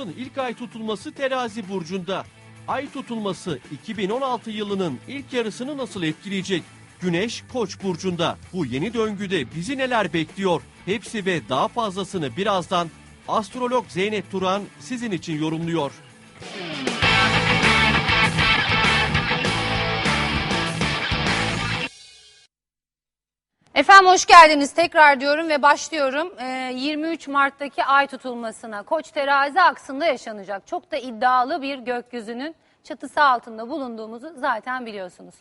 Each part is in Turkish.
Yılın ilk ay tutulması terazi burcunda. Ay tutulması 2016 yılının ilk yarısını nasıl etkileyecek? Güneş Koç burcunda. Bu yeni döngüde bizi neler bekliyor? Hepsi ve daha fazlasını birazdan astrolog Zeynep Turan sizin için yorumluyor. Efendim hoş geldiniz tekrar diyorum ve başlıyorum. Ee, 23 Mart'taki ay tutulmasına Koç terazi aksında yaşanacak. Çok da iddialı bir gökyüzünün çatısı altında bulunduğumuzu zaten biliyorsunuz.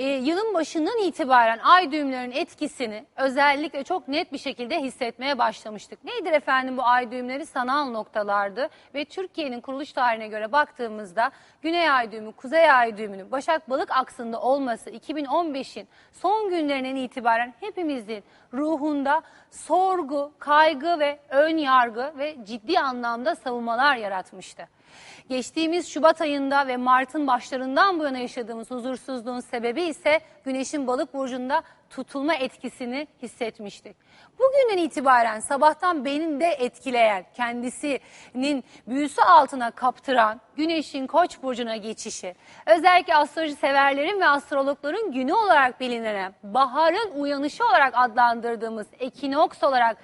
Ee, yılın başından itibaren ay düğümlerinin etkisini özellikle çok net bir şekilde hissetmeye başlamıştık. Nedir efendim bu ay düğümleri? Sanal noktalardı ve Türkiye'nin kuruluş tarihine göre baktığımızda Güney ay düğümü, Kuzey ay düğümünün Başak Balık aksında olması 2015'in son günlerinden itibaren hepimizin ruhunda sorgu, kaygı ve ön yargı ve ciddi anlamda savunmalar yaratmıştı. Geçtiğimiz Şubat ayında ve Mart'ın başlarından bu yana yaşadığımız huzursuzluğun sebebi ise Güneş'in balık burcunda tutulma etkisini hissetmiştik. Bugünden itibaren sabahtan beni de etkileyen, kendisinin büyüsü altına kaptıran Güneş'in Koç burcuna geçişi, özellikle astroloji severlerin ve astrologların günü olarak bilinen, baharın uyanışı olarak adlandırdığımız, ekinoks olarak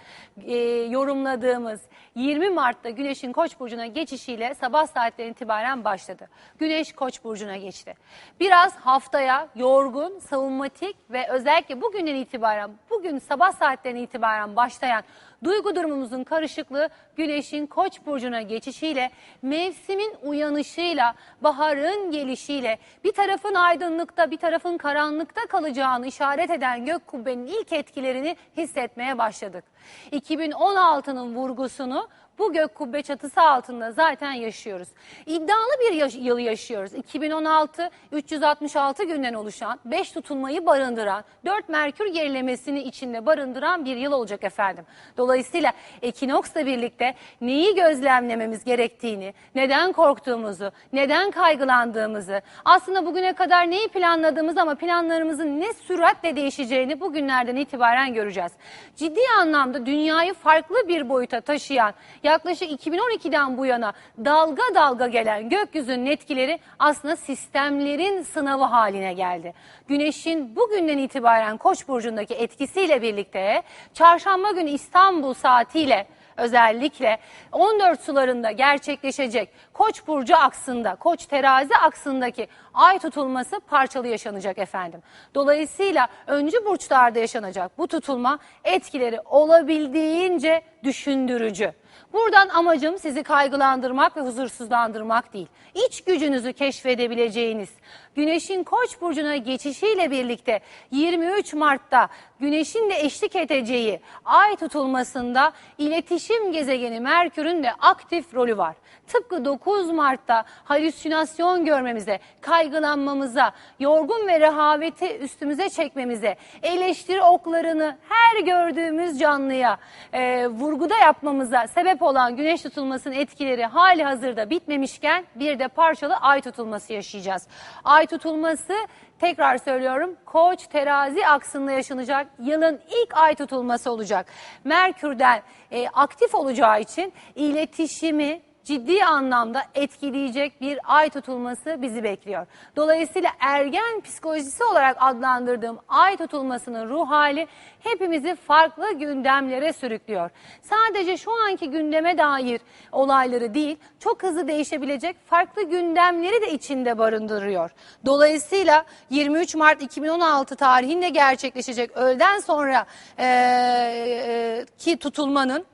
e, yorumladığımız 20 Mart'ta Güneş'in Koç burcuna geçişiyle sabah saatlerinden itibaren başladı. Güneş Koç burcuna geçti. Biraz haftaya yorgun, savunmatik ve özellikle bugünden itibaren, bugün sabah saatlerinden itibaren başlayan duygu durumumuzun karışıklığı Güneş'in Koç burcuna geçişiyle, mevsimin uyanışıyla, baharın gelişiyle, bir tarafın aydınlıkta, bir tarafın karanlıkta kalacağını işaret eden gök kubbenin ilk etkilerini hissetmeye başladık. 2016'nın vurgusunu bu gök kubbe çatısı altında zaten yaşıyoruz. İddialı bir yaş- yılı yaşıyoruz. 2016 366 günden oluşan, 5 tutulmayı barındıran, 4 Merkür gerilemesini içinde barındıran bir yıl olacak efendim. Dolayısıyla ekinoksla birlikte neyi gözlemlememiz gerektiğini, neden korktuğumuzu, neden kaygılandığımızı, aslında bugüne kadar neyi planladığımızı ama planlarımızın ne süratle değişeceğini bugünlerden itibaren göreceğiz. Ciddi anlamda dünyayı farklı bir boyuta taşıyan, yaklaşık 2012'den bu yana dalga dalga gelen gökyüzünün etkileri aslında sistemlerin sınavı haline geldi. Güneşin bugünden itibaren Koç burcundaki etkisiyle birlikte çarşamba günü İstanbul saatiyle özellikle 14 sularında gerçekleşecek Koç burcu aksında, Koç terazi aksındaki ay tutulması parçalı yaşanacak efendim. Dolayısıyla öncü burçlarda yaşanacak bu tutulma etkileri olabildiğince düşündürücü. Buradan amacım sizi kaygılandırmak ve huzursuzlandırmak değil. İç gücünüzü keşfedebileceğiniz, Güneşin Koç burcuna geçişiyle birlikte 23 Mart'ta Güneş'in de eşlik edeceği ay tutulmasında iletişim gezegeni Merkür'ün de aktif rolü var. Tıpkı 9 Mart'ta halüsinasyon görmemize, kaygılanmamıza, yorgun ve rehaveti üstümüze çekmemize, eleştiri oklarını her gördüğümüz canlıya e, vurguda yapmamıza sebep olan güneş tutulmasının etkileri hali hazırda bitmemişken bir de parçalı ay tutulması yaşayacağız. Ay tutulması tekrar söylüyorum koç terazi aksında yaşanacak yılın ilk ay tutulması olacak. Merkür'den e, aktif olacağı için iletişimi ciddi anlamda etkileyecek bir ay tutulması bizi bekliyor. Dolayısıyla ergen psikolojisi olarak adlandırdığım ay tutulmasının ruh hali hepimizi farklı gündemlere sürüklüyor. Sadece şu anki gündeme dair olayları değil, çok hızlı değişebilecek farklı gündemleri de içinde barındırıyor. Dolayısıyla 23 Mart 2016 tarihinde gerçekleşecek öğleden sonra eee, ki tutulmanın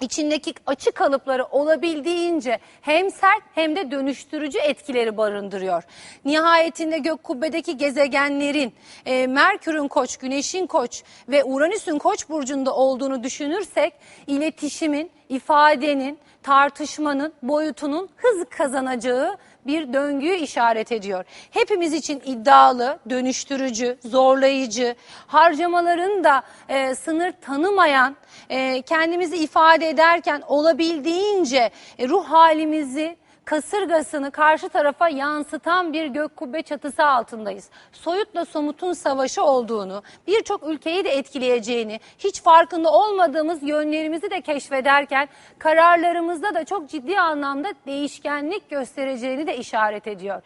içindeki açık kalıpları olabildiğince hem sert hem de dönüştürücü etkileri barındırıyor. Nihayetinde gök kubbedeki gezegenlerin e, Merkür'ün koç, Güneş'in koç ve Uranüs'ün koç burcunda olduğunu düşünürsek iletişimin, ifadenin, tartışmanın boyutunun hız kazanacağı bir döngüyü işaret ediyor. Hepimiz için iddialı, dönüştürücü, zorlayıcı, harcamaların da e, sınır tanımayan, e, kendimizi ifade ederken olabildiğince e, ruh halimizi kasırgasını karşı tarafa yansıtan bir gök kubbe çatısı altındayız. Soyutla somutun savaşı olduğunu, birçok ülkeyi de etkileyeceğini, hiç farkında olmadığımız yönlerimizi de keşfederken kararlarımızda da çok ciddi anlamda değişkenlik göstereceğini de işaret ediyor.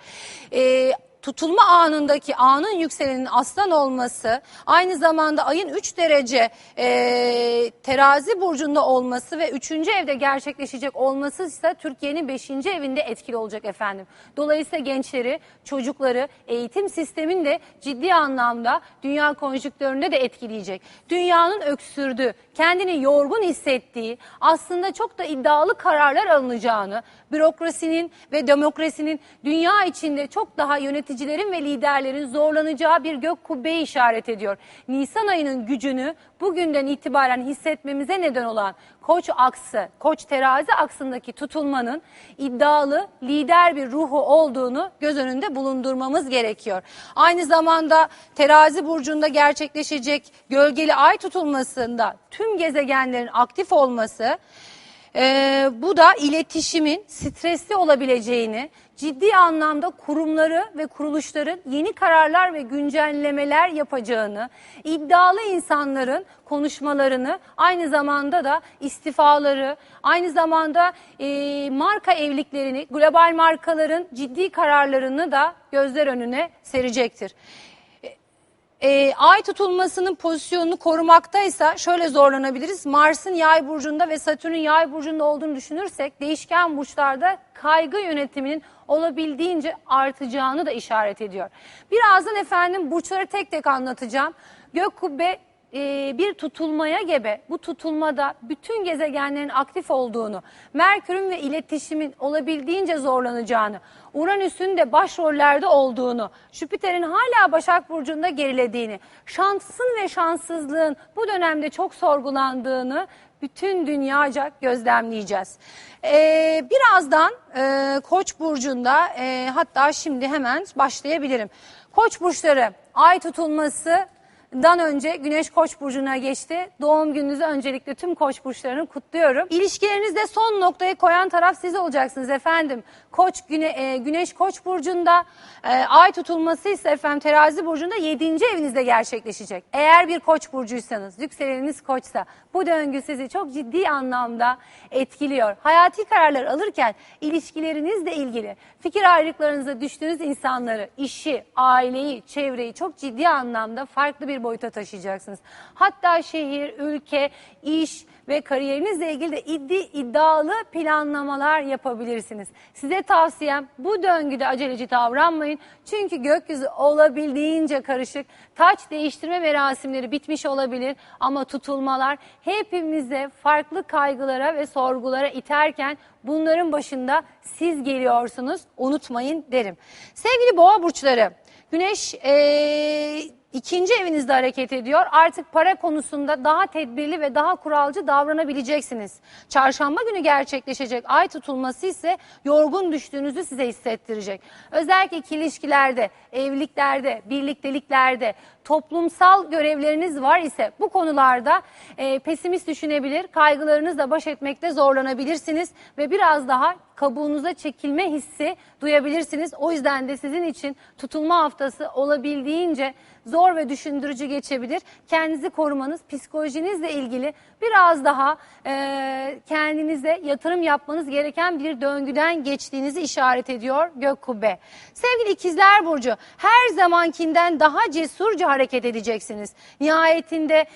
Ee, tutulma anındaki anın yükselenin aslan olması, aynı zamanda ayın 3 derece e, terazi burcunda olması ve 3. evde gerçekleşecek olması ise Türkiye'nin 5. evinde etkili olacak efendim. Dolayısıyla gençleri, çocukları, eğitim sistemini de ciddi anlamda dünya konjüktöründe de etkileyecek. Dünyanın öksürdüğü, kendini yorgun hissettiği, aslında çok da iddialı kararlar alınacağını, bürokrasinin ve demokrasinin dünya içinde çok daha yöneticilerin ve liderlerin zorlanacağı bir gök kubbeyi işaret ediyor. Nisan ayının gücünü bugünden itibaren hissetmemize neden olan Koç aksı, Koç terazi aksındaki tutulmanın iddialı, lider bir ruhu olduğunu göz önünde bulundurmamız gerekiyor. Aynı zamanda terazi burcunda gerçekleşecek gölgeli ay tutulmasında tüm gezegenlerin aktif olması ee, bu da iletişimin stresli olabileceğini, ciddi anlamda kurumları ve kuruluşların yeni kararlar ve güncellemeler yapacağını, iddialı insanların konuşmalarını, aynı zamanda da istifaları, aynı zamanda e, marka evliliklerini, global markaların ciddi kararlarını da gözler önüne serecektir. E, ay tutulmasının pozisyonunu korumaktaysa şöyle zorlanabiliriz. Mars'ın yay burcunda ve Satürn'ün yay burcunda olduğunu düşünürsek değişken burçlarda kaygı yönetiminin olabildiğince artacağını da işaret ediyor. Birazdan efendim burçları tek tek anlatacağım. Gök kubbe e, bir tutulmaya gebe. Bu tutulmada bütün gezegenlerin aktif olduğunu, Merkür'ün ve iletişimin olabildiğince zorlanacağını, Uranüs'ün de başrollerde olduğunu, Jüpiter'in hala Başak Burcu'nda gerilediğini, şansın ve şanssızlığın bu dönemde çok sorgulandığını bütün dünyaca gözlemleyeceğiz. Ee, birazdan e, Koç burcunda e, hatta şimdi hemen başlayabilirim. Koç burçları ay tutulması Dan önce Güneş Koç burcuna geçti. Doğum gününüzü öncelikle tüm Koç burçlarını kutluyorum. İlişkilerinizde son noktayı koyan taraf siz olacaksınız efendim. Koç Güne, e, Güneş Koç burcunda, e, ay tutulması ise efendim Terazi burcunda 7. evinizde gerçekleşecek. Eğer bir Koç burcuysanız, yükseleniniz Koçsa bu döngü sizi çok ciddi anlamda etkiliyor. Hayati kararlar alırken ilişkilerinizle ilgili fikir ayrılıklarınıza düştüğünüz insanları, işi, aileyi, çevreyi çok ciddi anlamda farklı bir boyuta taşıyacaksınız. Hatta şehir, ülke, iş ve kariyerinizle ilgili de iddi, iddialı planlamalar yapabilirsiniz. Size tavsiyem bu döngüde aceleci davranmayın. Çünkü gökyüzü olabildiğince karışık. Taç değiştirme merasimleri bitmiş olabilir ama tutulmalar hepimize farklı kaygılara ve sorgulara iterken bunların başında siz geliyorsunuz. Unutmayın derim. Sevgili boğa burçları, Güneş ee, ikinci evinizde hareket ediyor. Artık para konusunda daha tedbirli ve daha kuralcı davranabileceksiniz. Çarşamba günü gerçekleşecek ay tutulması ise yorgun düştüğünüzü size hissettirecek. Özellikle ilişkilerde, evliliklerde, birlikteliklerde, toplumsal görevleriniz var ise bu konularda e, pesimist düşünebilir, kaygılarınızla baş etmekte zorlanabilirsiniz ve biraz daha kabuğunuza çekilme hissi duyabilirsiniz. O yüzden de sizin için tutulma haftası olabildiğince zor ve düşündürücü geçebilir. Kendinizi korumanız, psikolojinizle ilgili biraz daha e, kendinize yatırım yapmanız gereken bir döngüden geçtiğinizi işaret ediyor Gök Kubbe. Sevgili ikizler Burcu, her zamankinden daha cesurca hareket edeceksiniz. Nihayetinde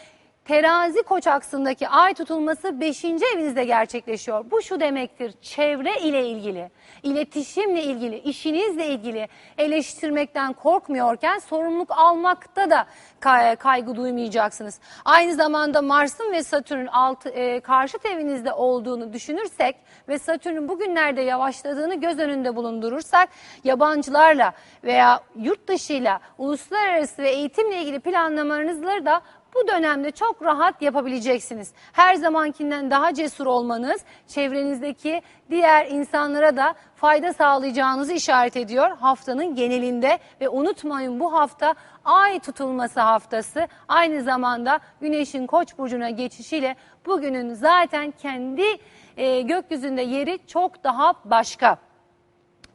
Terazi koç aksındaki ay tutulması 5. evinizde gerçekleşiyor. Bu şu demektir. Çevre ile ilgili, iletişimle ilgili, işinizle ilgili eleştirmekten korkmuyorken sorumluluk almakta da kay- kaygı duymayacaksınız. Aynı zamanda Mars'ın ve Satürn'ün altı, e, karşıt evinizde olduğunu düşünürsek ve Satürn'ün bugünlerde yavaşladığını göz önünde bulundurursak yabancılarla veya yurt dışıyla uluslararası ve eğitimle ilgili planlamalarınızları da bu dönemde çok rahat yapabileceksiniz. Her zamankinden daha cesur olmanız çevrenizdeki diğer insanlara da fayda sağlayacağınızı işaret ediyor haftanın genelinde ve unutmayın bu hafta ay tutulması haftası aynı zamanda güneşin koç burcuna geçişiyle bugünün zaten kendi e, gökyüzünde yeri çok daha başka.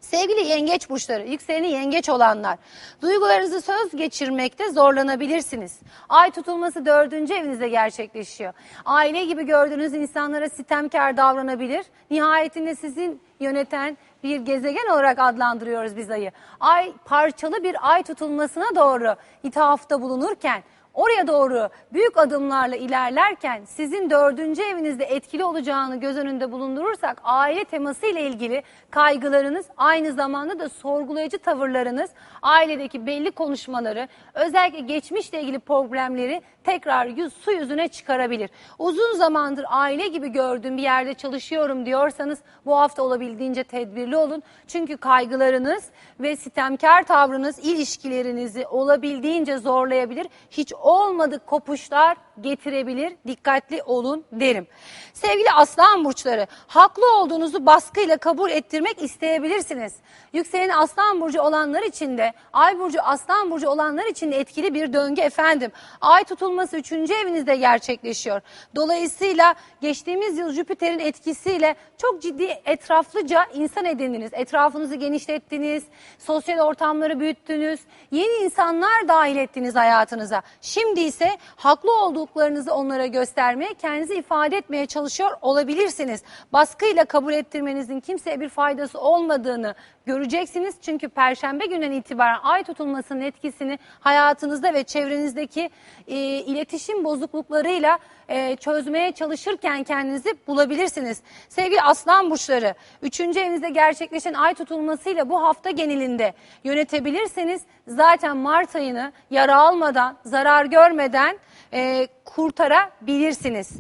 Sevgili yengeç burçları, yükseleni yengeç olanlar, duygularınızı söz geçirmekte zorlanabilirsiniz. Ay tutulması dördüncü evinizde gerçekleşiyor. Aile gibi gördüğünüz insanlara sitemkar davranabilir. Nihayetinde sizin yöneten bir gezegen olarak adlandırıyoruz biz ayı. Ay parçalı bir ay tutulmasına doğru ithafta bulunurken oraya doğru büyük adımlarla ilerlerken sizin dördüncü evinizde etkili olacağını göz önünde bulundurursak aile teması ile ilgili kaygılarınız aynı zamanda da sorgulayıcı tavırlarınız ailedeki belli konuşmaları özellikle geçmişle ilgili problemleri tekrar yüz, su yüzüne çıkarabilir. Uzun zamandır aile gibi gördüğüm bir yerde çalışıyorum diyorsanız bu hafta olabildiğince tedbirli olun. Çünkü kaygılarınız ve sitemkar tavrınız ilişkilerinizi olabildiğince zorlayabilir. Hiç olmadık kopuşlar getirebilir. Dikkatli olun derim. Sevgili aslan burçları, haklı olduğunuzu baskıyla kabul ettirmek isteyebilirsiniz. Yükseleni aslan burcu olanlar için de, ay burcu aslan burcu olanlar için de etkili bir döngü efendim. Ay tutulması 3. evinizde gerçekleşiyor. Dolayısıyla geçtiğimiz yıl Jüpiter'in etkisiyle çok ciddi etraflıca insan edindiniz. Etrafınızı genişlettiniz, sosyal ortamları büyüttünüz, yeni insanlar dahil ettiniz hayatınıza. Şimdi ise haklı olduklarınızı onlara göstermeye, kendinizi ifade etmeye çalışıyor olabilirsiniz. Baskıyla kabul ettirmenizin kimseye bir faydası olmadığını göreceksiniz. Çünkü perşembe günden itibaren ay tutulmasının etkisini hayatınızda ve çevrenizdeki e, iletişim bozukluklarıyla e, çözmeye çalışırken kendinizi bulabilirsiniz. Sevgili aslan burçları, 3. evinizde gerçekleşen ay tutulmasıyla bu hafta genelinde yönetebilirseniz zaten Mart ayını yara almadan, zarar görmeden e, kurtarabilirsiniz.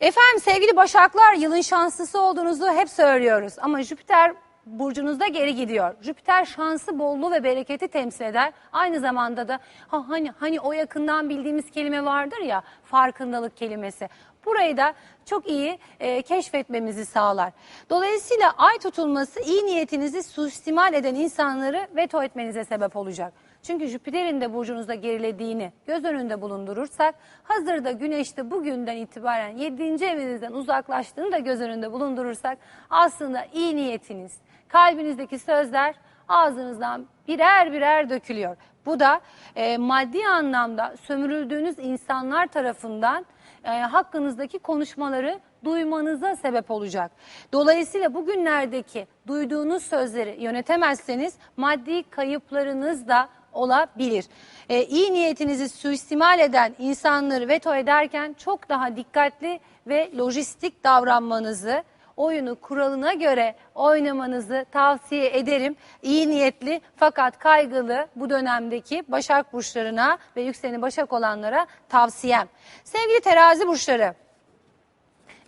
Efendim sevgili başaklar yılın şanslısı olduğunuzu hep söylüyoruz ama Jüpiter burcunuzda geri gidiyor. Jüpiter şansı, bolluğu ve bereketi temsil eder. Aynı zamanda da ha, hani hani o yakından bildiğimiz kelime vardır ya farkındalık kelimesi. Burayı da çok iyi e, keşfetmemizi sağlar. Dolayısıyla ay tutulması iyi niyetinizi suistimal eden insanları veto etmenize sebep olacak. Çünkü Jüpiter'in de burcunuzda gerilediğini göz önünde bulundurursak hazırda Güneş de bugünden itibaren 7. evinizden uzaklaştığını da göz önünde bulundurursak aslında iyi niyetiniz, kalbinizdeki sözler ağzınızdan birer birer dökülüyor. Bu da e, maddi anlamda sömürüldüğünüz insanlar tarafından e, hakkınızdaki konuşmaları duymanıza sebep olacak. Dolayısıyla bugünlerdeki duyduğunuz sözleri yönetemezseniz maddi kayıplarınız da olabilir. E, iyi niyetinizi suistimal eden insanları veto ederken çok daha dikkatli ve lojistik davranmanızı oyunu kuralına göre oynamanızı tavsiye ederim. İyi niyetli fakat kaygılı bu dönemdeki Başak burçlarına ve yükseleni Başak olanlara tavsiyem. Sevgili terazi burçları,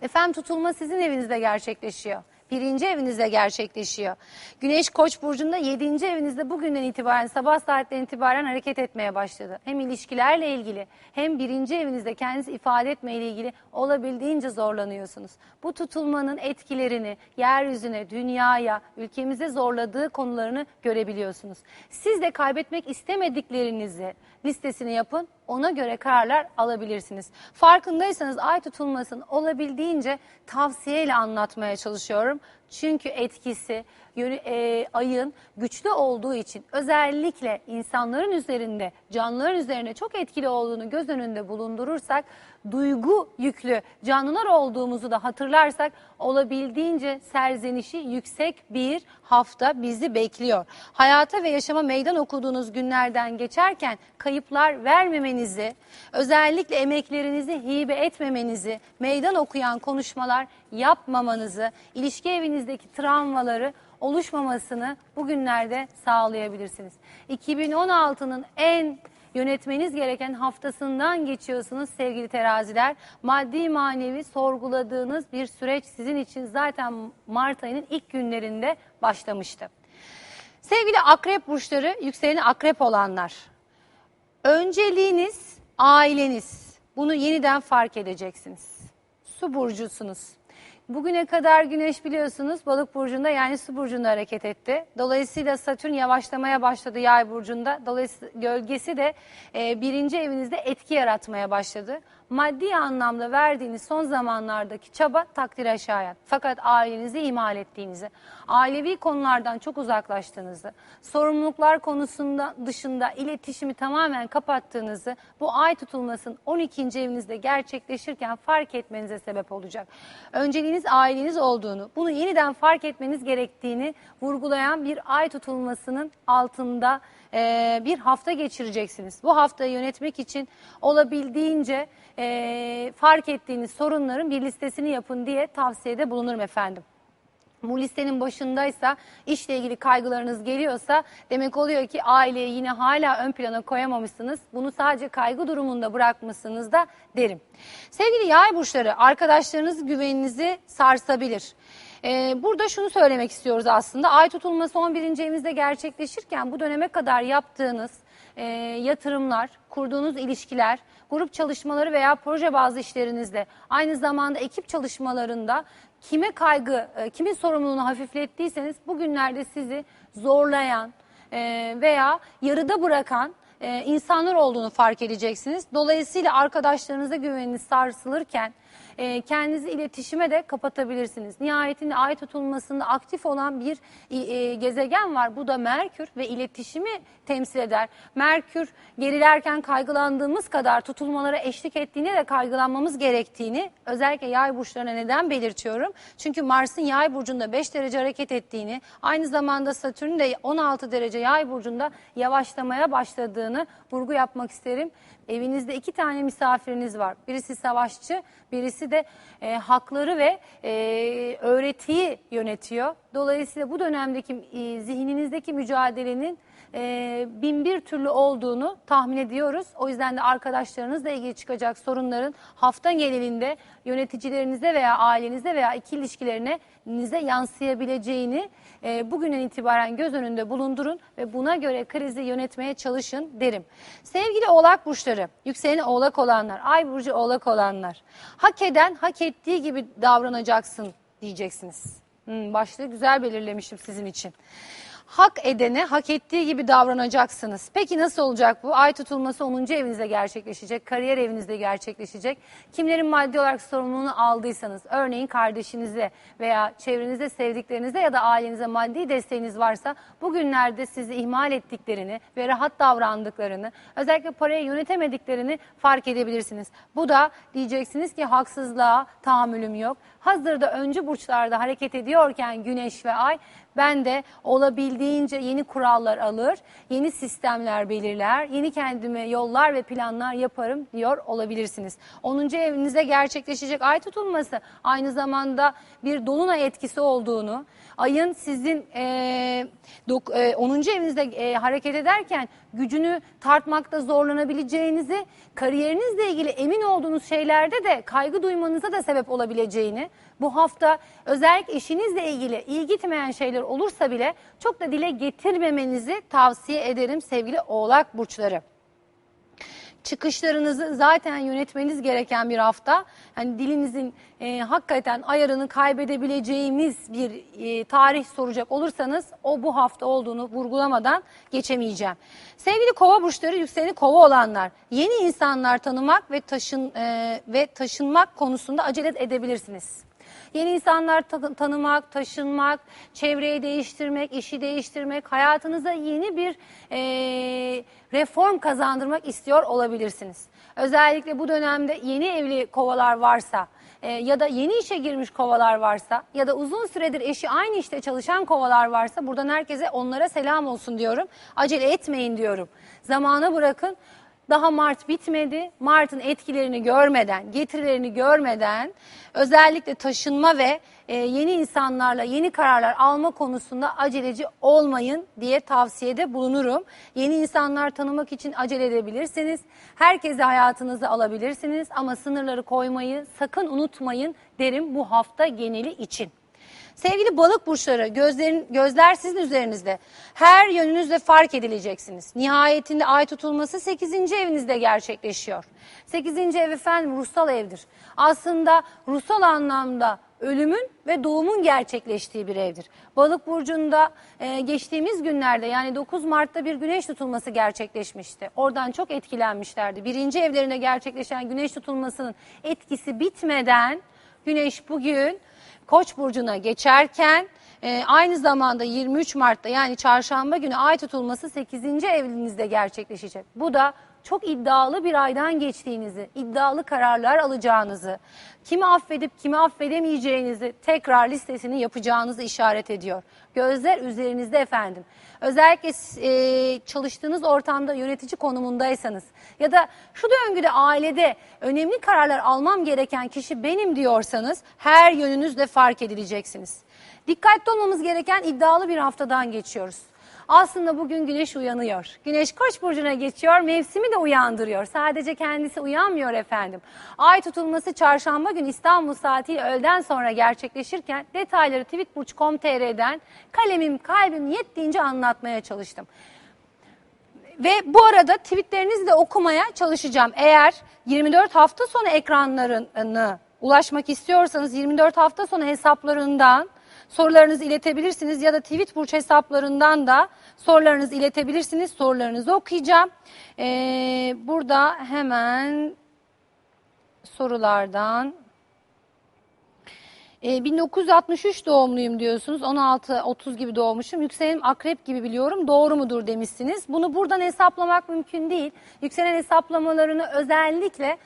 efendim tutulma sizin evinizde gerçekleşiyor. Birinci evinizde gerçekleşiyor. Güneş Koç burcunda yedinci evinizde bugünden itibaren sabah saatlerinden itibaren hareket etmeye başladı. Hem ilişkilerle ilgili hem birinci evinizde kendinizi ifade etme ile ilgili olabildiğince zorlanıyorsunuz. Bu tutulmanın etkilerini yeryüzüne, dünyaya, ülkemize zorladığı konularını görebiliyorsunuz. Siz de kaybetmek istemediklerinizi listesini yapın. Ona göre kararlar alabilirsiniz. Farkındaysanız ay tutulmasını olabildiğince tavsiyeyle anlatmaya çalışıyorum. Çünkü etkisi yönü- e, ayın güçlü olduğu için özellikle insanların üzerinde, canlıların üzerine çok etkili olduğunu göz önünde bulundurursak, duygu yüklü canlılar olduğumuzu da hatırlarsak olabildiğince serzenişi yüksek bir hafta bizi bekliyor. Hayata ve yaşama meydan okuduğunuz günlerden geçerken kayıplar vermemenizi, özellikle emeklerinizi hibe etmemenizi, meydan okuyan konuşmalar yapmamanızı, ilişki evinizdeki travmaları oluşmamasını bugünlerde sağlayabilirsiniz. 2016'nın en yönetmeniz gereken haftasından geçiyorsunuz sevgili teraziler. Maddi manevi sorguladığınız bir süreç sizin için zaten Mart ayının ilk günlerinde başlamıştı. Sevgili akrep burçları, yükseleni akrep olanlar. Önceliğiniz aileniz. Bunu yeniden fark edeceksiniz. Su burcusunuz. Bugüne kadar güneş biliyorsunuz balık burcunda yani su burcunda hareket etti. Dolayısıyla Satürn yavaşlamaya başladı yay burcunda. Dolayısıyla gölgesi de e, birinci evinizde etki yaratmaya başladı. Maddi anlamda verdiğiniz son zamanlardaki çaba takdire şayan. Fakat ailenizi ihmal ettiğinizi, ailevi konulardan çok uzaklaştığınızı, sorumluluklar konusunda dışında iletişimi tamamen kapattığınızı bu ay tutulmasının 12. evinizde gerçekleşirken fark etmenize sebep olacak. Önceliğiniz aileniz olduğunu, bunu yeniden fark etmeniz gerektiğini vurgulayan bir ay tutulmasının altında e, bir hafta geçireceksiniz. Bu haftayı yönetmek için olabildiğince e, fark ettiğiniz sorunların bir listesini yapın diye tavsiyede bulunurum efendim. Bu listenin başındaysa işle ilgili kaygılarınız geliyorsa demek oluyor ki aileyi yine hala ön plana koyamamışsınız. Bunu sadece kaygı durumunda bırakmışsınız da derim. Sevgili yay burçları arkadaşlarınız güveninizi sarsabilir. Ee, burada şunu söylemek istiyoruz aslında. Ay tutulması 11. evinizde gerçekleşirken bu döneme kadar yaptığınız e, yatırımlar, kurduğunuz ilişkiler, grup çalışmaları veya proje bazlı işlerinizde aynı zamanda ekip çalışmalarında kime kaygı, e, kimin sorumluluğunu hafiflettiyseniz bugünlerde sizi zorlayan e, veya yarıda bırakan e, insanlar olduğunu fark edeceksiniz. Dolayısıyla arkadaşlarınıza güveniniz sarsılırken e, kendinizi iletişime de kapatabilirsiniz. Nihayetinde ay tutulmasında aktif olan bir e, e, gezegen var. Bu da Merkür ve iletişimi temsil eder. Merkür gerilerken kaygılandığımız kadar tutulmalara eşlik ettiğini de kaygılanmamız gerektiğini özellikle yay burçlarına neden belirtiyorum? Çünkü Mars'ın yay burcunda 5 derece hareket ettiğini, aynı zamanda Satürn de 16 derece yay burcunda yavaşlamaya başladığını vurgu yapmak isterim. Evinizde iki tane misafiriniz var. Birisi savaşçı, birisi de e, hakları ve e, öğretiyi yönetiyor. Dolayısıyla bu dönemdeki e, zihninizdeki mücadelenin e, bin bir türlü olduğunu tahmin ediyoruz. O yüzden de arkadaşlarınızla ilgili çıkacak sorunların hafta genelinde yöneticilerinize veya ailenize veya iki ilişkilerine nize yansıyabileceğini e, bugünden itibaren göz önünde bulundurun ve buna göre krizi yönetmeye çalışın derim. Sevgili oğlak burçları, yükseleni oğlak olanlar, ay burcu oğlak olanlar, hak eden hak ettiği gibi davranacaksın diyeceksiniz. Hmm, başlığı güzel belirlemişim sizin için. Hak edene hak ettiği gibi davranacaksınız. Peki nasıl olacak bu? Ay tutulması 10. evinizde gerçekleşecek, kariyer evinizde gerçekleşecek. Kimlerin maddi olarak sorumluluğunu aldıysanız, örneğin kardeşinize veya çevrenizde sevdiklerinize ya da ailenize maddi desteğiniz varsa bugünlerde sizi ihmal ettiklerini ve rahat davrandıklarını, özellikle parayı yönetemediklerini fark edebilirsiniz. Bu da diyeceksiniz ki haksızlığa tahammülüm yok. Hazırda öncü burçlarda hareket ediyorken güneş ve ay ben de olabildiğince yeni kurallar alır, yeni sistemler belirler, yeni kendime yollar ve planlar yaparım diyor olabilirsiniz. 10. evinize gerçekleşecek ay tutulması aynı zamanda bir dolunay etkisi olduğunu, ayın sizin e, dok- e, 10. evinizde e, hareket ederken gücünü tartmakta zorlanabileceğinizi, kariyerinizle ilgili emin olduğunuz şeylerde de kaygı duymanıza da sebep olabileceğini, bu hafta özellikle işinizle ilgili iyi gitmeyen şeyler olursa bile çok da dile getirmemenizi tavsiye ederim sevgili oğlak burçları çıkışlarınızı zaten yönetmeniz gereken bir hafta. Yani dilinizin e, hakikaten ayarını kaybedebileceğimiz bir e, tarih soracak olursanız o bu hafta olduğunu vurgulamadan geçemeyeceğim. Sevgili kova burçları yükseleni kova olanlar yeni insanlar tanımak ve taşın e, ve taşınmak konusunda acele edebilirsiniz. Yeni insanlar ta- tanımak, taşınmak, çevreyi değiştirmek, işi değiştirmek, hayatınıza yeni bir e, reform kazandırmak istiyor olabilirsiniz. Özellikle bu dönemde yeni evli kovalar varsa e, ya da yeni işe girmiş kovalar varsa ya da uzun süredir eşi aynı işte çalışan kovalar varsa buradan herkese onlara selam olsun diyorum. Acele etmeyin diyorum. Zamana bırakın. Daha Mart bitmedi. Mart'ın etkilerini görmeden, getirilerini görmeden özellikle taşınma ve e, yeni insanlarla yeni kararlar alma konusunda aceleci olmayın diye tavsiyede bulunurum. Yeni insanlar tanımak için acele edebilirsiniz. Herkesi hayatınıza alabilirsiniz ama sınırları koymayı sakın unutmayın derim bu hafta geneli için. Sevgili balık burçları gözlerin, gözler sizin üzerinizde. Her yönünüzle fark edileceksiniz. Nihayetinde ay tutulması 8. evinizde gerçekleşiyor. 8. ev efendim ruhsal evdir. Aslında ruhsal anlamda ölümün ve doğumun gerçekleştiği bir evdir. Balık burcunda e, geçtiğimiz günlerde yani 9 Mart'ta bir güneş tutulması gerçekleşmişti. Oradan çok etkilenmişlerdi. Birinci evlerinde gerçekleşen güneş tutulmasının etkisi bitmeden güneş bugün Koç burcuna geçerken e, aynı zamanda 23 Mart'ta yani çarşamba günü ay tutulması 8. evinizde gerçekleşecek. Bu da çok iddialı bir aydan geçtiğinizi, iddialı kararlar alacağınızı, kimi affedip kimi affedemeyeceğinizi tekrar listesini yapacağınızı işaret ediyor. Gözler üzerinizde efendim. Özellikle e, çalıştığınız ortamda yönetici konumundaysanız ya da şu döngüde ailede önemli kararlar almam gereken kişi benim diyorsanız her yönünüzle fark edileceksiniz. Dikkatli olmamız gereken iddialı bir haftadan geçiyoruz. Aslında bugün güneş uyanıyor. Güneş koç burcuna geçiyor, mevsimi de uyandırıyor. Sadece kendisi uyanmıyor efendim. Ay tutulması çarşamba günü İstanbul saatiyle öğleden sonra gerçekleşirken detayları tweetburç.com.tr'den kalemim kalbim yettiğince anlatmaya çalıştım. Ve bu arada tweetlerinizi de okumaya çalışacağım. Eğer 24 hafta sonu ekranlarını ulaşmak istiyorsanız 24 hafta sonu hesaplarından sorularınızı iletebilirsiniz ya da tweet burç hesaplarından da sorularınızı iletebilirsiniz. Sorularınızı okuyacağım. Ee, burada hemen sorulardan e, 1963 doğumluyum diyorsunuz. 16-30 gibi doğmuşum. Yükselenim akrep gibi biliyorum. Doğru mudur demişsiniz. Bunu buradan hesaplamak mümkün değil. Yükselen hesaplamalarını özellikle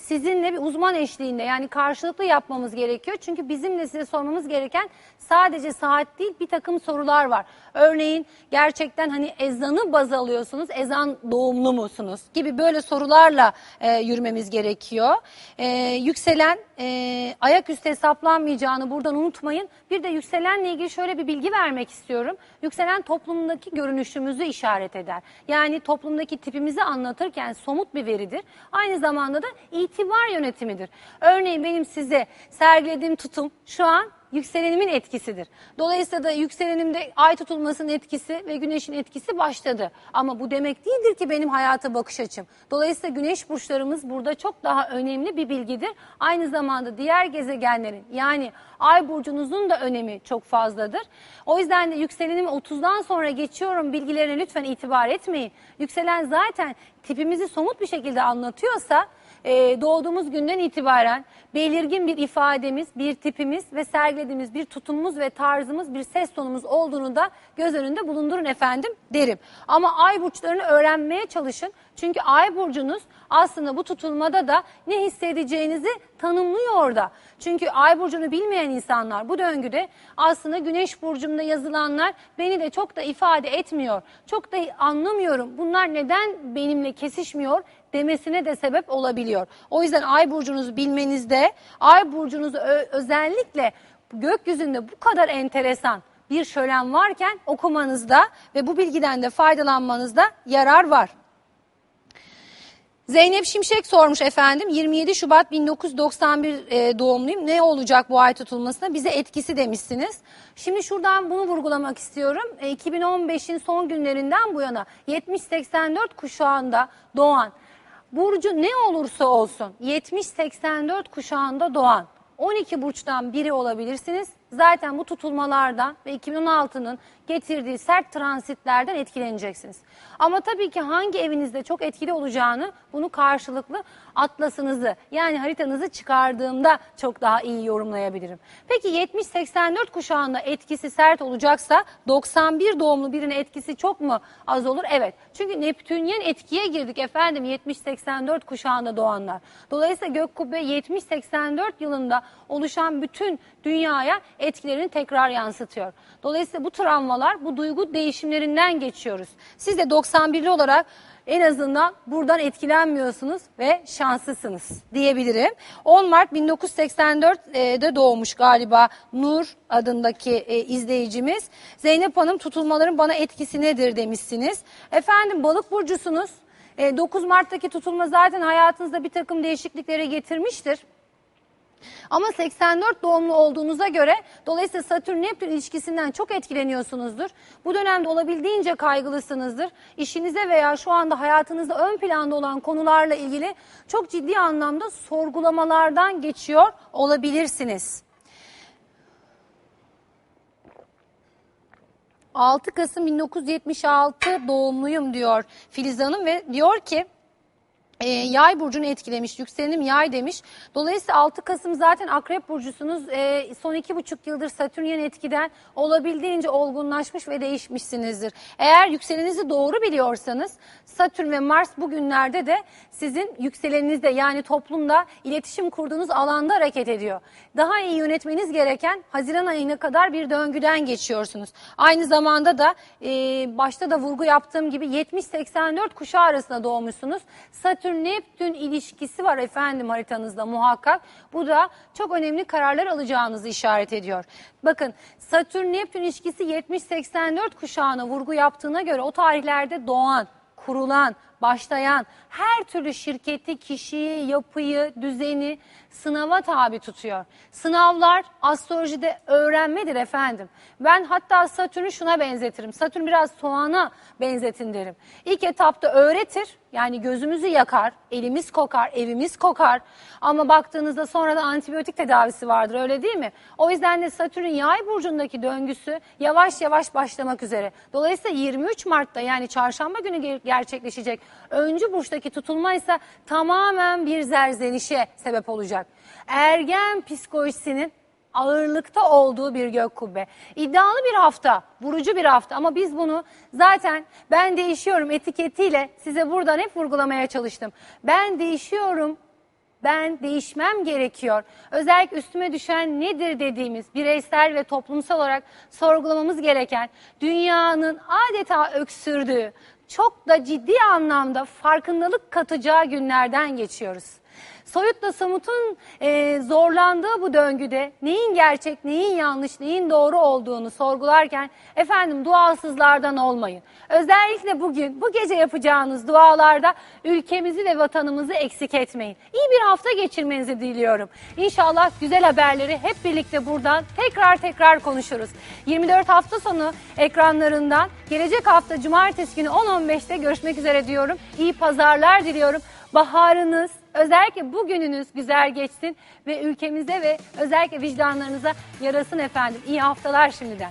sizinle bir uzman eşliğinde yani karşılıklı yapmamız gerekiyor. Çünkü bizimle size sormamız gereken sadece saat değil bir takım sorular var. Örneğin gerçekten hani ezanı baz alıyorsunuz, ezan doğumlu musunuz gibi böyle sorularla e, yürümemiz gerekiyor. E, yükselen e, ayaküstü hesaplanmayacağını buradan unutmayın. Bir de yükselenle ilgili şöyle bir bilgi vermek istiyorum. Yükselen toplumdaki görünüşümüzü işaret eder. Yani toplumdaki tipimizi anlatırken somut bir veridir. Aynı zamanda da itibar yönetimidir. Örneğin benim size sergilediğim tutum şu an yükselenimin etkisidir. Dolayısıyla da yükselenimde ay tutulmasının etkisi ve güneşin etkisi başladı. Ama bu demek değildir ki benim hayata bakış açım. Dolayısıyla güneş burçlarımız burada çok daha önemli bir bilgidir. Aynı zamanda diğer gezegenlerin yani ay burcunuzun da önemi çok fazladır. O yüzden de yükselenimi 30'dan sonra geçiyorum bilgilerine lütfen itibar etmeyin. Yükselen zaten tipimizi somut bir şekilde anlatıyorsa e, doğduğumuz günden itibaren belirgin bir ifademiz, bir tipimiz ve sergilediğimiz bir tutumumuz ve tarzımız, bir ses tonumuz olduğunu da göz önünde bulundurun efendim derim. Ama ay burçlarını öğrenmeye çalışın. Çünkü ay burcunuz aslında bu tutulmada da ne hissedeceğinizi tanımlıyor orada. Çünkü ay burcunu bilmeyen insanlar bu döngüde aslında güneş burcumda yazılanlar beni de çok da ifade etmiyor. Çok da anlamıyorum. Bunlar neden benimle kesişmiyor demesine de sebep olabiliyor. O yüzden ay burcunuzu bilmenizde, ay burcunuzu özellikle gökyüzünde bu kadar enteresan bir şölen varken okumanızda ve bu bilgiden de faydalanmanızda yarar var. Zeynep Şimşek sormuş efendim 27 Şubat 1991 e, doğumluyum ne olacak bu ay tutulmasına bize etkisi demişsiniz. Şimdi şuradan bunu vurgulamak istiyorum e, 2015'in son günlerinden bu yana 70-84 kuşağında doğan burcu ne olursa olsun 70-84 kuşağında doğan 12 burçtan biri olabilirsiniz. Zaten bu tutulmalardan ve 2016'nın getirdiği sert transitlerden etkileneceksiniz. Ama tabii ki hangi evinizde çok etkili olacağını bunu karşılıklı atlasınızı yani haritanızı çıkardığımda çok daha iyi yorumlayabilirim. Peki 70-84 kuşağında etkisi sert olacaksa 91 doğumlu birinin etkisi çok mu az olur? Evet. Çünkü Neptünyen etkiye girdik efendim 70-84 kuşağında doğanlar. Dolayısıyla gök kubbe 70-84 yılında oluşan bütün dünyaya etkilerini tekrar yansıtıyor. Dolayısıyla bu travmalar, bu duygu değişimlerinden geçiyoruz. Siz de 91'li olarak en azından buradan etkilenmiyorsunuz ve şanslısınız diyebilirim. 10 Mart 1984'de doğmuş galiba Nur adındaki e, izleyicimiz. Zeynep Hanım tutulmaların bana etkisi nedir demişsiniz. Efendim balık burcusunuz. E, 9 Mart'taki tutulma zaten hayatınızda bir takım değişikliklere getirmiştir. Ama 84 doğumlu olduğunuza göre dolayısıyla Satürn Neptün ilişkisinden çok etkileniyorsunuzdur. Bu dönemde olabildiğince kaygılısınızdır. İşinize veya şu anda hayatınızda ön planda olan konularla ilgili çok ciddi anlamda sorgulamalardan geçiyor olabilirsiniz. 6 Kasım 1976 doğumluyum diyor Filiz Hanım ve diyor ki e, yay burcunu etkilemiş. Yükselenim yay demiş. Dolayısıyla 6 Kasım zaten akrep burcusunuz. E, son iki buçuk yıldır Satürnyen etkiden olabildiğince olgunlaşmış ve değişmişsinizdir. Eğer yükseleninizi doğru biliyorsanız Satürn ve Mars bugünlerde de sizin yükseleninizde yani toplumda iletişim kurduğunuz alanda hareket ediyor. Daha iyi yönetmeniz gereken Haziran ayına kadar bir döngüden geçiyorsunuz. Aynı zamanda da e, başta da vurgu yaptığım gibi 70-84 kuşağı arasında doğmuşsunuz. Satürn-Neptün ilişkisi var efendim haritanızda muhakkak. Bu da çok önemli kararlar alacağınızı işaret ediyor. Bakın Satürn-Neptün ilişkisi 70-84 kuşağına vurgu yaptığına göre o tarihlerde doğan, kurulan, başlayan her türlü şirketi, kişiyi, yapıyı, düzeni sınava tabi tutuyor. Sınavlar astrolojide öğrenmedir efendim. Ben hatta Satürn'ü şuna benzetirim. Satürn biraz soğana benzetin derim. İlk etapta öğretir. Yani gözümüzü yakar, elimiz kokar, evimiz kokar. Ama baktığınızda sonra da antibiyotik tedavisi vardır öyle değil mi? O yüzden de Satürn yay burcundaki döngüsü yavaş yavaş başlamak üzere. Dolayısıyla 23 Mart'ta yani çarşamba günü ger- gerçekleşecek öncü burçtaki tutulma ise tamamen bir zerzenişe sebep olacak. Ergen psikolojisinin ağırlıkta olduğu bir gök kubbe. İddialı bir hafta, vurucu bir hafta ama biz bunu zaten ben değişiyorum etiketiyle size buradan hep vurgulamaya çalıştım. Ben değişiyorum ben değişmem gerekiyor. Özellikle üstüme düşen nedir dediğimiz bireysel ve toplumsal olarak sorgulamamız gereken dünyanın adeta öksürdüğü, çok da ciddi anlamda farkındalık katacağı günlerden geçiyoruz. Soyutla somutun e, zorlandığı bu döngüde neyin gerçek, neyin yanlış, neyin doğru olduğunu sorgularken efendim duasızlardan olmayın. Özellikle bugün, bu gece yapacağınız dualarda ülkemizi ve vatanımızı eksik etmeyin. İyi bir hafta geçirmenizi diliyorum. İnşallah güzel haberleri hep birlikte buradan tekrar tekrar konuşuruz. 24 hafta sonu ekranlarından gelecek hafta cumartesi günü 10-15'te görüşmek üzere diyorum. İyi pazarlar diliyorum. Baharınız, özellikle bugününüz güzel geçsin ve ülkemize ve özellikle vicdanlarınıza yarasın efendim. İyi haftalar şimdiden.